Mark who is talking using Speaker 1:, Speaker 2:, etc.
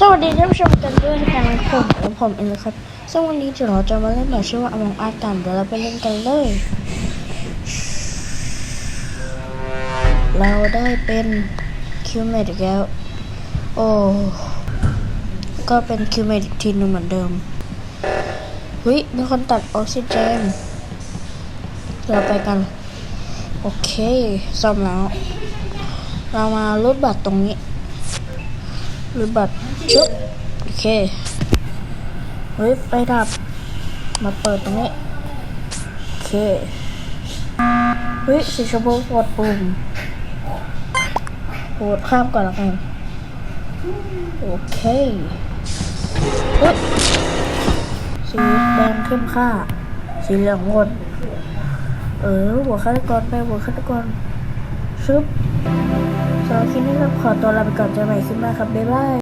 Speaker 1: สวัสดีท่านผู้ชมกันด้วยนะครับผมและผมเองนะครับ ซึ่งวันนี้เดี๋ยวเราจะมาเล่นแบบชื่อว่า Among Us กันเดี๋ยวเราไปเล่นกันเลย เราได้เป็นคิวเมดอีกแล้ว โอ้ ก็เป็นคิวเมดอีกทีนึงเหมือนเดิมเฮ้ยมีคนตัดออกซิเจน เราไปกัน โอเคซ่อมแล้ว เรามารูดบัตรตรงนี้ รูดบัตรชุบโอเค เฮ้ย ไฟดับ มาเปิดตรงนี้ โอเค เฮ้ย สีชมพูกดปุ่มกดข้ามก่อนละกัน โอเค เฮ้ย สีแดงเข้มค่าสีเหลืองงด เออหัวฆาตกรไปหัวฆาตกรชึบ คลิปนี้ก็ขอตัวลาไปก่อนเจอกันใหม่คลิปหน้าครับบ๊ายบาย